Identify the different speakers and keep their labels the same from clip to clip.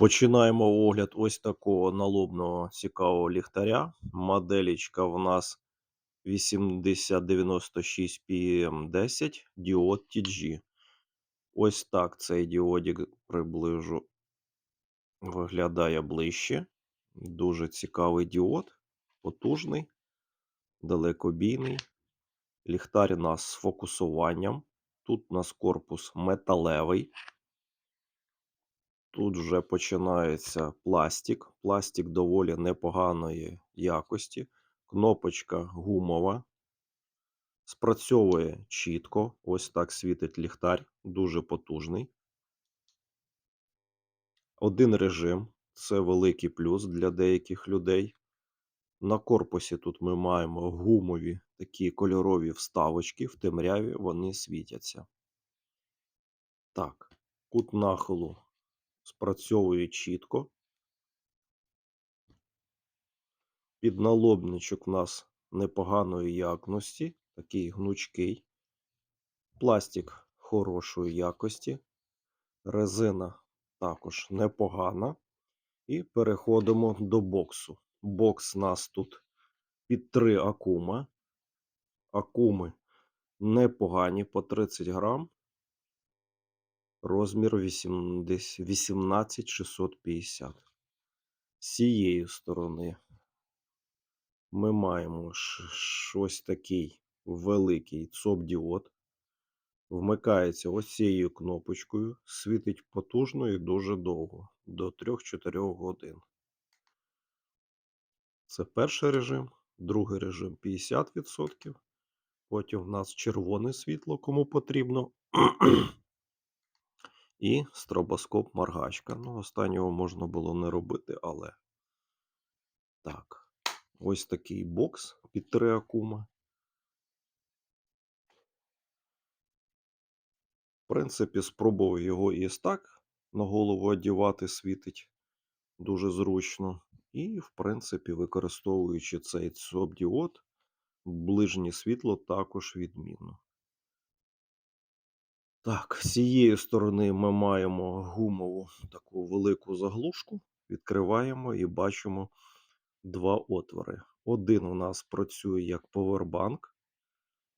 Speaker 1: Починаємо огляд ось такого налобного цікавого ліхтаря. Моделічка в нас 8096 PM10 діод TG. Ось так цей діодік приближу виглядає ближче. Дуже цікавий діод, потужний, далекобійний. Ліхтар у нас з фокусуванням. Тут у нас корпус металевий. Тут вже починається пластик. Пластик доволі непоганої якості. Кнопочка гумова. Спрацьовує чітко. Ось так світить ліхтар, дуже потужний. Один режим це великий плюс для деяких людей. На корпусі тут ми маємо гумові такі кольорові вставочки, в темряві вони світяться. Так, кут нахилу спрацьовує чітко. Підналобничок у нас непоганої якості, такий гнучкий. Пластик хорошої якості. Резина також непогана. І переходимо до боксу. Бокс у нас тут під 3 акума. Акуми непогані по 30 грам. Розмір 18650. З цієї сторони ми маємо щось такий великий ЦОП-діод. Вмикається ось кнопочкою, світить потужно і дуже довго, до 3-4 годин. Це перший режим, другий режим 50%. Потім в нас червоне світло, кому потрібно. І стробоскоп моргачка. Ну, останнього можна було не робити, але так. Ось такий бокс під 3 акума. В принципі, спробував його і так на голову одівати, світить дуже зручно. І, в принципі, використовуючи цей ЦОП-діод, ближнє світло також відмінно. Так, з цієї сторони ми маємо гумову таку велику заглушку. Відкриваємо і бачимо два отвори. Один у нас працює як повербанк.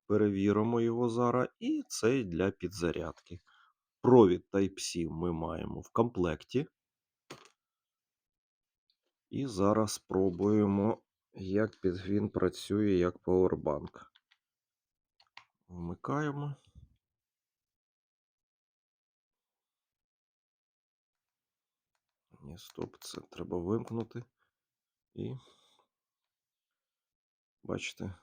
Speaker 1: Перевіримо його зараз. І цей для підзарядки. Провід Type-C ми маємо в комплекті. І зараз спробуємо, як він працює як повербанк. Вмикаємо. Ні, стоп, це треба вимкнути. І бачите.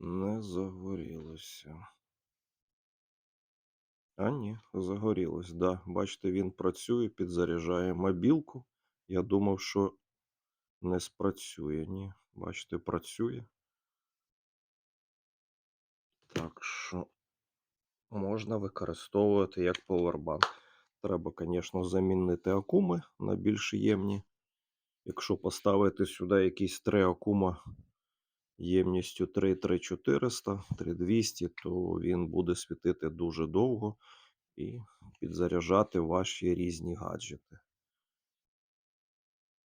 Speaker 1: Не загорілося. А ні, загорілось, да. Бачите, він працює, підзаряджає мобілку. Я думав, що не спрацює. Ні, бачите, працює. Так що можна використовувати як повербанк. Треба, звісно, замінити акуми на більш ємні. Якщо поставити сюди якісь 3 акума ємністю 33400, 3200, то він буде світити дуже довго і підзаряджати ваші різні гаджети.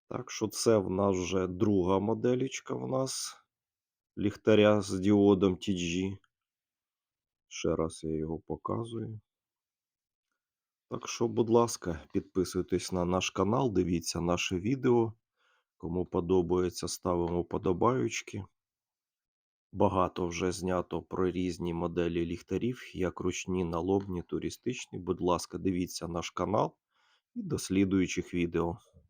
Speaker 1: Так що це в нас вже друга моделічка в нас ліхтаря з діодом TG. Ще раз я його показую. Так що, будь ласка, підписуйтесь на наш канал, дивіться наше відео. Кому подобається, ставимо подобаючки. Багато вже знято про різні моделі ліхтарів, як ручні, налобні, туристичні. Будь ласка, дивіться наш канал і до слідуючих відео.